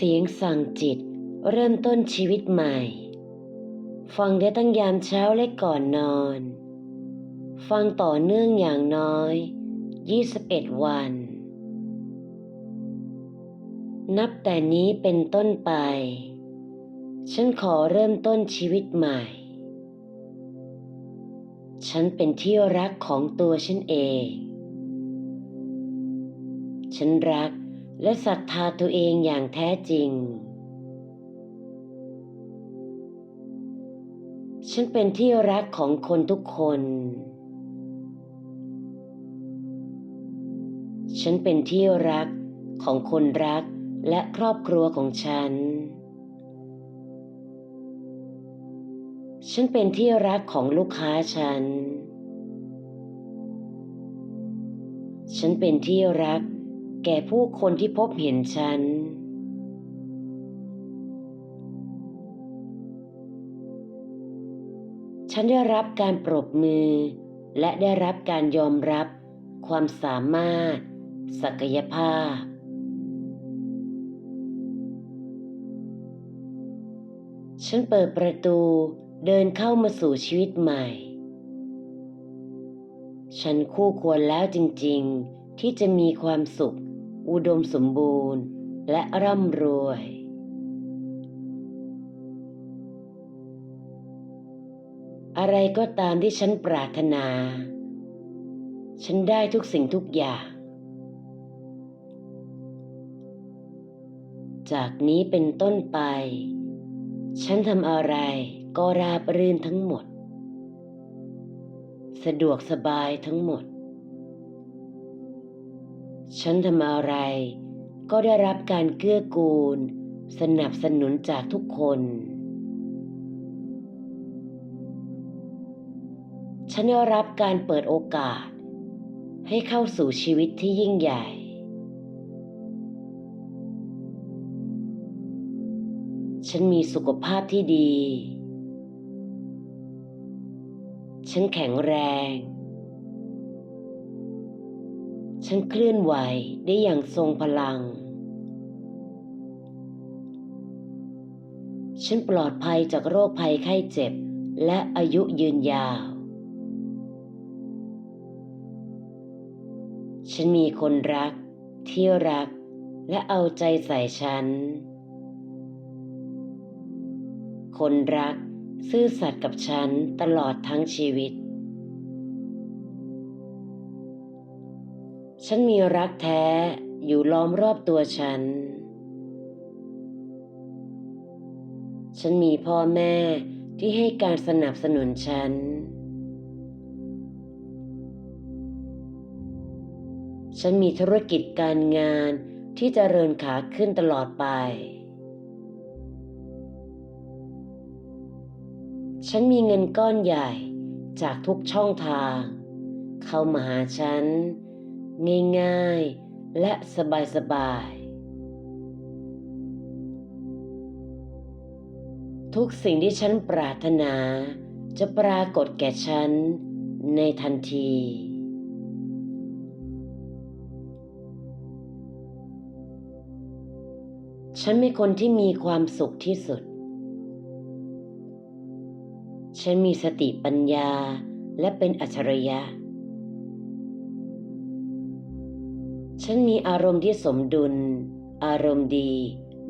เสียงสั่งจิต เริ่มต้นชีวิตใหม่ ฟังได้ตั้งยามเช้าและก่อนนอน ฟังต่อเนื่องอย่างน้อย 21 วัน นับแต่นี้เป็นต้นไป ฉันขอเริ่มต้นชีวิตใหม่ ฉันเป็นที่รักของตัวฉันเอง ฉันรัก และศรัทธาตัวเองอย่างแท้จริง ฉันเป็นที่รักของคนทุกคน ฉันเป็นที่รักของคนรักและครอบครัวของฉัน ฉันเป็นที่รักของลูกค้าฉัน ฉันเป็นที่รัก แก่ผู้คนที่พบเห็นฉัน ฉันได้รับการปรบมือ และได้รับการยอมรับ ความสามารถ ศักยภาพ ฉันเปิดประตูเดินเข้ามาสู่ชีวิตใหม่ ฉันคู่ควรแล้วจริง ๆ ที่จะมีความสุข อุดมสมบูรณ์และร่ำรวย อะไรก็ตามที่ฉันปรารถนา ฉันได้ทุกสิ่งทุกอย่าง จากนี้เป็นต้นไป ฉันทำอะไรก็ราบรื่นทั้งหมด สะดวกสบายทั้งหมด ฉันทำอะไร ก็ได้รับการเกื้อกูล สนับสนุนจากทุกคน ฉันได้รับการเปิดโอกาส ให้เข้าสู่ชีวิตที่ยิ่งใหญ่ ฉันมีสุขภาพที่ดี ฉันแข็งแรง ฉันเคลื่อนไหวได้อย่างทรงพลัง ฉันปลอดภัยจากโรคภัยไข้เจ็บ และอายุยืนยาว ฉันมีคนรัก ที่รัก และเอาใจใส่ฉัน คนรัก ซื่อสัตย์กับฉันตลอดทั้งชีวิต ฉันมีรักแท้อยู่ล้อมรอบตัวฉัน ฉันมีพ่อแม่ที่ให้การสนับสนุนฉัน ฉันมีธุรกิจการงานที่จเจริญขาขึ้นตลอดไป ฉันมีเงินก้อนใหญ่จากทุกช่องทาง เข้ามาหาฉัน ง่ายๆ และสบายๆทุกสิ่งที่ฉันปรารถนา จะปรากฏแก่ฉันในทันที ฉันเป็นคนที่มีความสุขที่สุด ฉันมีสติปัญญาและเป็นอัจฉริยะ ฉันมีอารมณ์ที่สมดุล อารมณ์ดี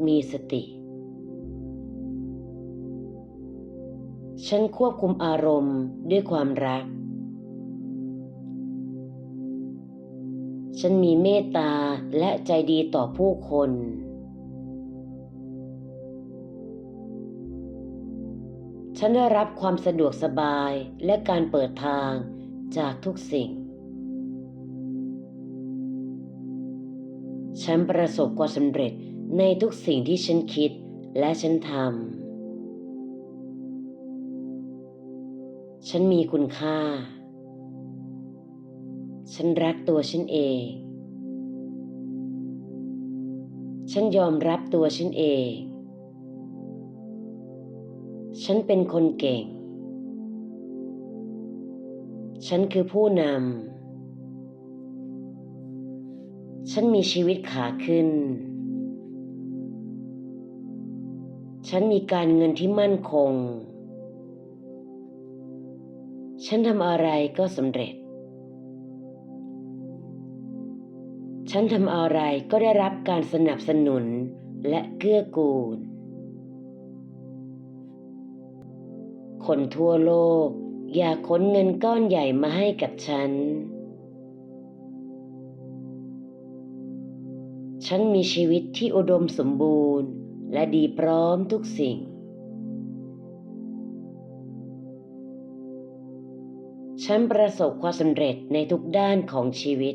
มีสติ ฉันควบคุมอารมณ์ด้วยความรัก ฉันมีเมตตาและใจดีต่อผู้คน ฉันได้รับความสะดวกสบายและการเปิดทางจากทุกสิ่ง ฉันประสบความสำเร็จในทุกสิ่งที่ฉันคิดและฉันทำ ฉันมีคุณค่า ฉันรักตัวฉันเอง ฉันยอมรับตัวฉันเอง ฉันเป็นคนเก่ง ฉันคือผู้นำ ฉันมีชีวิตขาขึ้น ฉันมีการเงินที่มั่นคง ฉันทำอะไรก็สำเร็จ ฉันทำอะไรก็ได้รับการสนับสนุนและเกื้อกูล คนทั่วโลก อยากขนเงินก้อนใหญ่มาให้กับฉัน ฉันมีชีวิตที่อุดมสมบูรณ์ และดีพร้อมทุกสิ่ง ฉันประสบความสำเร็จในทุกด้านของชีวิต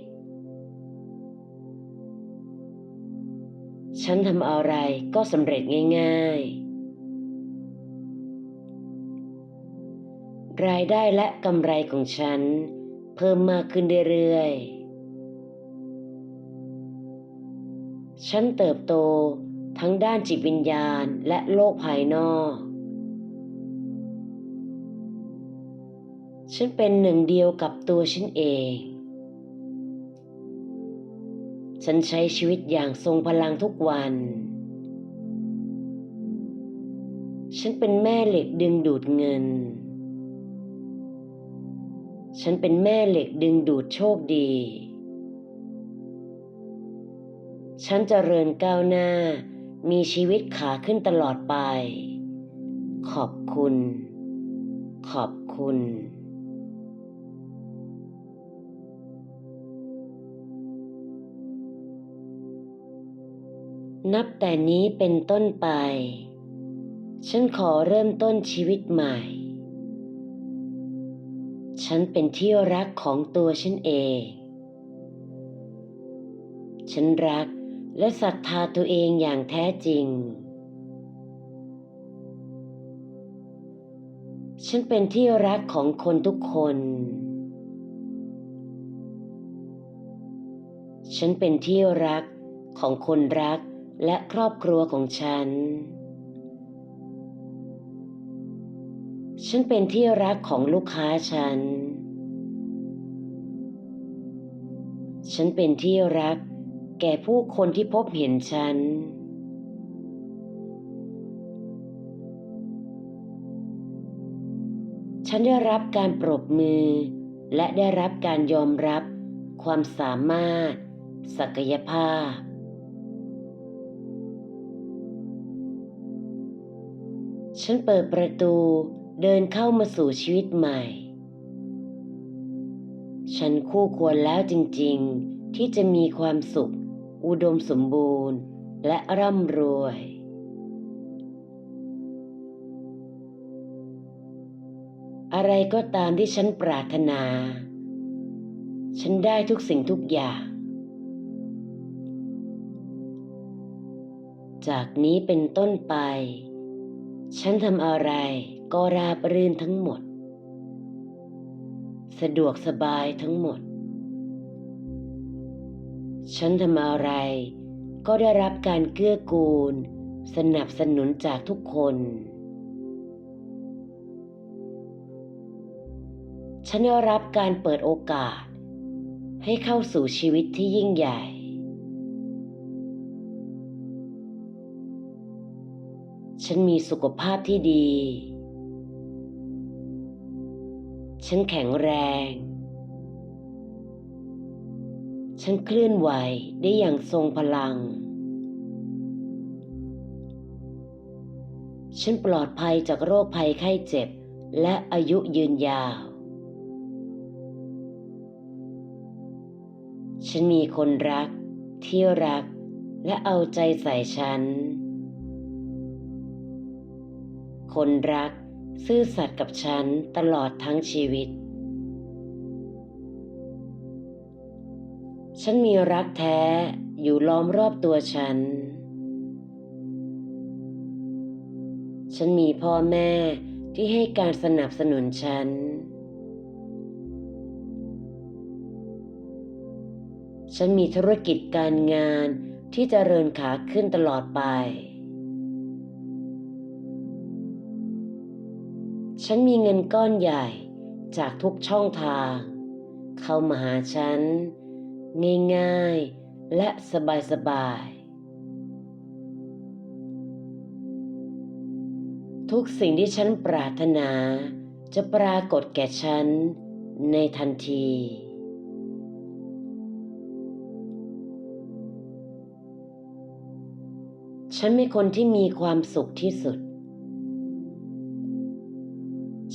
ฉันทำอะไรก็สำเร็จง่าย ๆ รายได้และกำไรของฉันเพิ่มมากขึ้นเรื่อยๆ ฉันเติบโตทั้งด้านจิตวิญญาณและโลกภายนอก ฉันเป็นหนึ่งเดียวกับตัวฉันเอง ฉันใช้ชีวิตอย่างทรงพลังทุกวัน ฉันเป็นแม่เหล็กดึงดูดเงิน ฉันเป็นแม่เหล็กดึงดูดโชคดี ฉันจเจริญก้าวหน้า มีชีวิตขาขึ้นตลอดไป ขอบคุณ ขอบคุณ นับแต่นี้เป็นต้นไป ฉันขอเริ่มต้นชีวิตใหม่ ฉันเป็นที่รักของตัวฉันเอง ฉันรัก และศรัทธาตัวเองอย่างแท้จริง ฉันเป็นที่รักของคนทุกคน ฉันเป็นที่รักของคนรักและครอบครัวของฉัน ฉันเป็นที่รักของลูกค้าฉัน ฉันเป็นที่รัก แก่ผู้คนที่พบเห็นฉัน ฉันได้รับการปรบมือ และได้รับการยอมรับ ความสามารถ ศักยภาพ ฉันเปิดประตูเดินเข้ามาสู่ชีวิตใหม่ ฉันคู่ควรแล้วจริง ๆ ที่จะมีความสุข อุดมสมบูรณ์และร่ำรวย อะไรก็ตามที่ฉันปรารถนา ฉันได้ทุกสิ่งทุกอย่าง จากนี้เป็นต้นไป ฉันทำอะไรก็ราบรื่นทั้งหมด สะดวกสบายทั้งหมด ฉันทำอะไร ก็ได้รับการเกื้อกูล สนับสนุนจากทุกคน ฉันได้รับการเปิดโอกาส ให้เข้าสู่ชีวิตที่ยิ่งใหญ่ ฉันมีสุขภาพที่ดี ฉันแข็งแรง ฉันเคลื่อนไหวได้อย่างทรงพลัง ฉันปลอดภัยจากโรคภัยไข้เจ็บ และอายุยืนยาว ฉันมีคนรัก ที่รัก และเอาใจใส่ฉัน คนรัก ซื่อสัตย์กับฉันตลอดทั้งชีวิต ฉันมีรักแท้อยู่ล้อมรอบตัวฉัน ฉันมีพ่อแม่ที่ให้การสนับสนุนฉัน ฉันมีธุรกิจการงานที่จเจริญขาขึ้นตลอดไป ฉันมีเงินก้อนใหญ่จากทุกช่องทาง เข้ามาหาฉัน ง่ายๆ และสบายๆ ทุกสิ่งที่ฉันปรารถนา จะปรากฏแก่ฉันในทันที ฉันเป็นคนที่มีความสุขที่สุด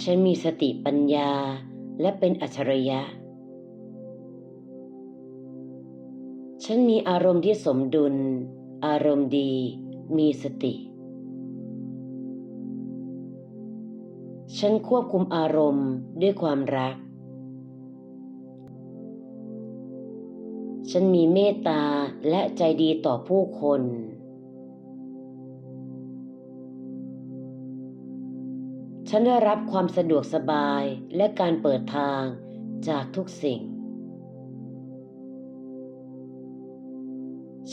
ฉันมีสติปัญญาและเป็นอัจฉริยะ ฉันมีอารมณ์ที่สมดุล อารมณ์ดี มีสติ ฉันควบคุมอารมณ์ด้วยความรัก ฉันมีเมตตาและใจดีต่อผู้คน ฉันได้รับความสะดวกสบายและการเปิดทางจากทุกสิ่ง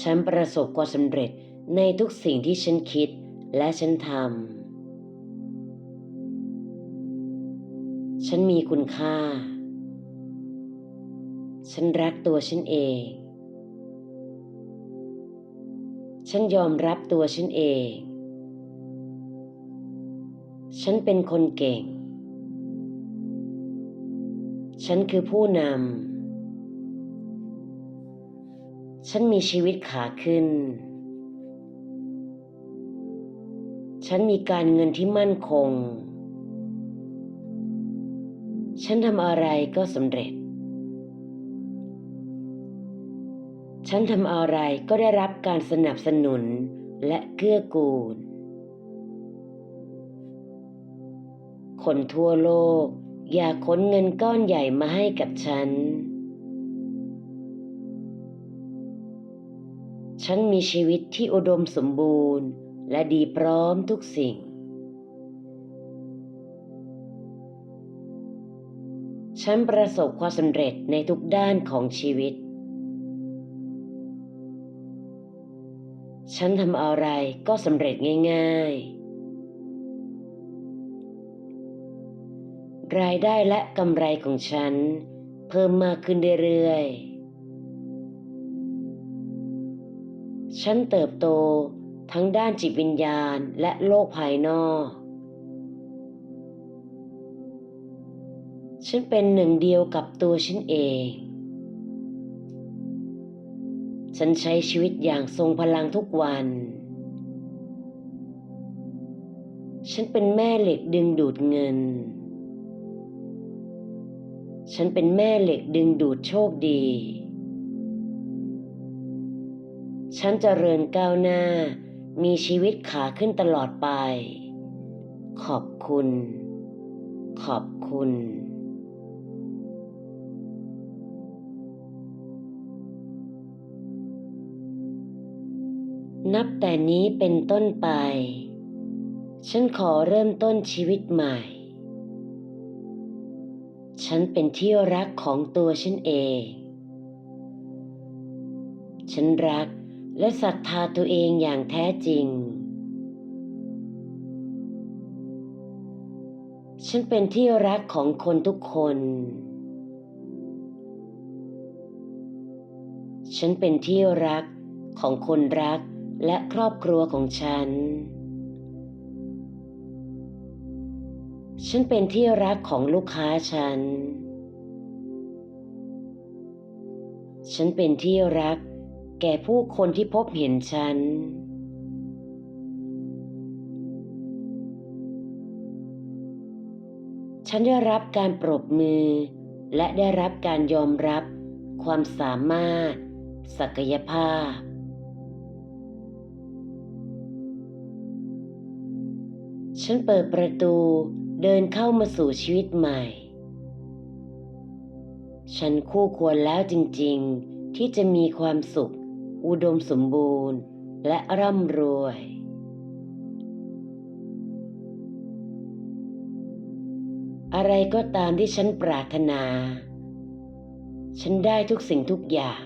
ฉันประสบความสำเร็จในทุกสิ่งที่ฉันคิดและฉันทำ ฉันมีคุณค่า ฉันรักตัวฉันเอง ฉันยอมรับตัวฉันเอง ฉันเป็นคนเก่ง ฉันคือผู้นำ ฉันมีชีวิตขาขึ้น ฉันมีการเงินที่มั่นคง ฉันทำอะไรก็สำเร็จ ฉันทำอะไรก็ได้รับการสนับสนุนและเกื้อกูล คนทั่วโลกอยากขนเงินก้อนใหญ่มาให้กับฉัน ฉันมีชีวิตที่อุดมสมบูรณ์ และดีพร้อมทุกสิ่ง ฉันประสบความสำเร็จในทุกด้านของชีวิต ฉันทำอะไรก็สำเร็จง่าย ๆ รายได้และกำไรของฉันเพิ่มมากขึ้นเรื่อยๆ ฉันเติบโตทั้งด้านจิตวิญญาณและโลกภายนอก ฉันเป็นหนึ่งเดียวกับตัวฉันเอง ฉันใช้ชีวิตอย่างทรงพลังทุกวัน ฉันเป็นแม่เหล็กดึงดูดเงิน ฉันเป็นแม่เหล็กดึงดูดโชคดี ฉันจเจริญก้าวหน้า มีชีวิตขาขึ้นตลอดไป ขอบคุณ ขอบคุณ นับแต่นี้เป็นต้นไป ฉันขอเริ่มต้นชีวิตใหม่ ฉันเป็นที่รักของตัวฉันเอง ฉันรัก และศรัทธาตัวเองอย่างแท้จริง ฉันเป็นที่รักของคนทุกคน ฉันเป็นที่รักของคนรักและครอบครัวของฉัน ฉันเป็นที่รักของลูกค้าฉัน ฉันเป็นที่รัก แก่ผู้คนที่พบเห็นฉัน ฉันได้รับการปรบมือ และได้รับการยอมรับ ความสามารถ ศักยภาพ ฉันเปิดประตูเดินเข้ามาสู่ชีวิตใหม่ ฉันคู่ควรแล้วจริง ๆ ที่จะมีความสุข อุดมสมบูรณ์และร่ำรวย อะไรก็ตามที่ฉันปรารถนา ฉันได้ทุกสิ่งทุกอย่าง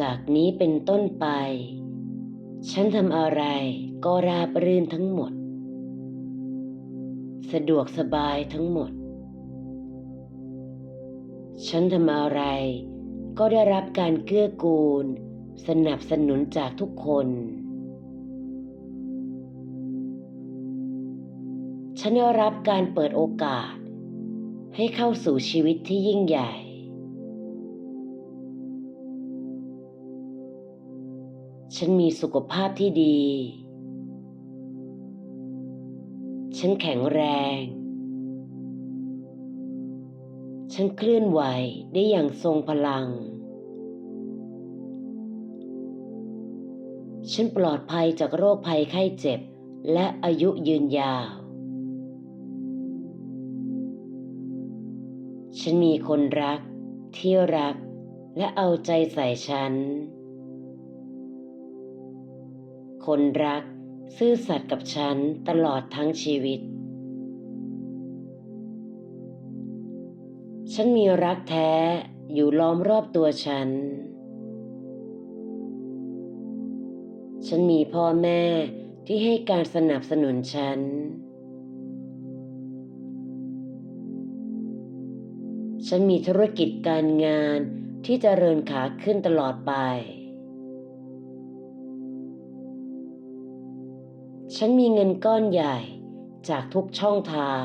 จากนี้เป็นต้นไป ฉันทำอะไรก็ราบรื่นทั้งหมด สะดวกสบายทั้งหมด ฉันทำอะไร ก็ได้รับการเกื้อกูล สนับสนุนจากทุกคน ฉันได้รับการเปิดโอกาส ให้เข้าสู่ชีวิตที่ยิ่งใหญ่ ฉันมีสุขภาพที่ดี ฉันแข็งแรง ฉันเคลื่อนไหวได้อย่างทรงพลัง ฉันปลอดภัยจากโรคภัยไข้เจ็บ และอายุยืนยาว ฉันมีคนรัก ที่รัก และเอาใจใส่ฉัน คนรัก ซื่อสัตย์กับฉันตลอดทั้งชีวิต ฉันมีรักแท้อยู่ล้อมรอบตัวฉัน ฉันมีพ่อแม่ที่ให้การสนับสนุนฉัน ฉันมีธุรกิจการงานที่จเจริญขาขึ้นตลอดไป ฉันมีเงินก้อนใหญ่จากทุกช่องทาง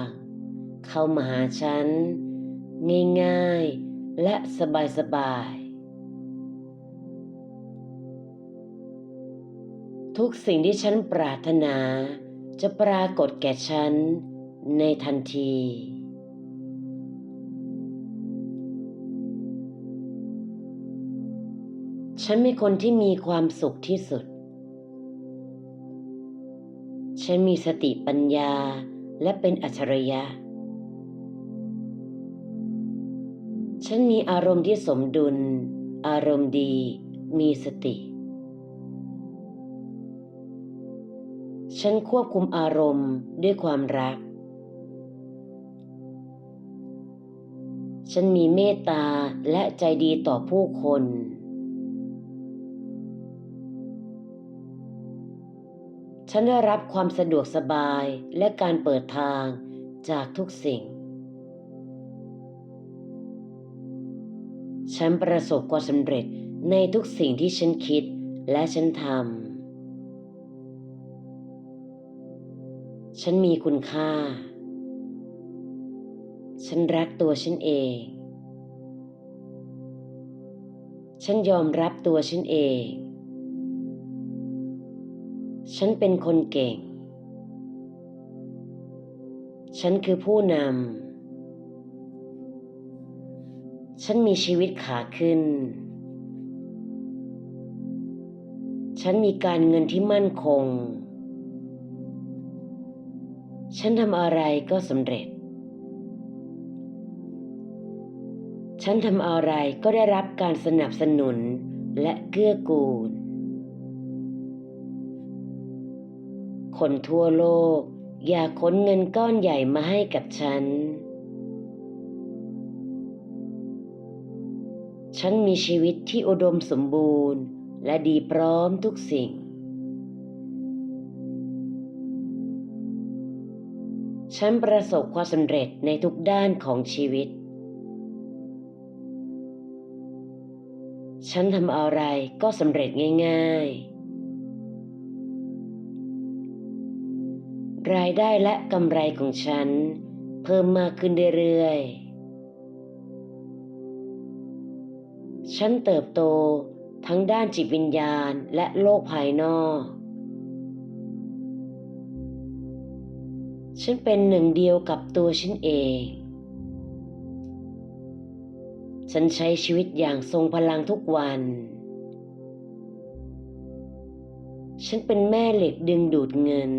เข้ามาหาฉัน ง่ายๆ และสบายๆทุกสิ่งที่ฉันปรารถนา จะปรากฏแก่ฉันในทันที ฉันเป็นคนที่มีความสุขที่สุด ฉันมีสติปัญญาและเป็นอัจฉริยะ ฉันมีอารมณ์ที่สมดุล อารมณ์ดี มีสติ ฉันควบคุมอารมณ์ด้วยความรัก ฉันมีเมตตาและใจดีต่อผู้คน ฉันได้รับความสะดวกสบายและการเปิดทางจากทุกสิ่ง ฉันประสบความสำเร็จในทุกสิ่งที่ฉันคิดและฉันทำ ฉันมีคุณค่า ฉันรักตัวฉันเอง ฉันยอมรับตัวฉันเอง ฉันเป็นคนเก่ง ฉันคือผู้นำ ฉันมีชีวิตขาขึ้น ฉันมีการเงินที่มั่นคง ฉันทำอะไรก็สำเร็จ ฉันทำอะไรก็ได้รับการสนับสนุนและเกื้อกูล คนทั่วโลก อยากขนเงินก้อนใหญ่มาให้กับฉัน ฉันมีชีวิตที่อุดมสมบูรณ์ และดีพร้อมทุกสิ่ง ฉันประสบความสำเร็จในทุกด้านของชีวิต ฉันทำอะไรก็สำเร็จง่าย ๆ รายได้และกำไรของฉันเพิ่มมากขึ้นเรื่อยๆ ฉันเติบโต ทั้งด้านจิตวิญญาณและโลกภายนอก ฉันเป็นหนึ่งเดียวกับตัวฉันเอง ฉันใช้ชีวิตอย่างทรงพลังทุกวัน ฉันเป็นแม่เหล็กดึงดูดเงิน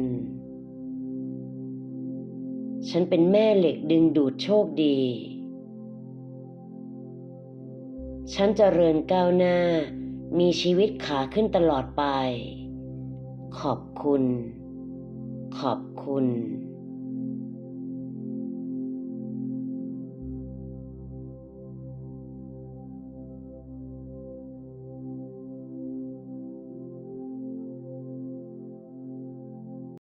ฉันเป็นแม่เหล็กดึงดูดโชคดี ฉันจเจริญก้าวหน้า มีชีวิตขาขึ้นตลอดไป ขอบคุณ ขอบคุณ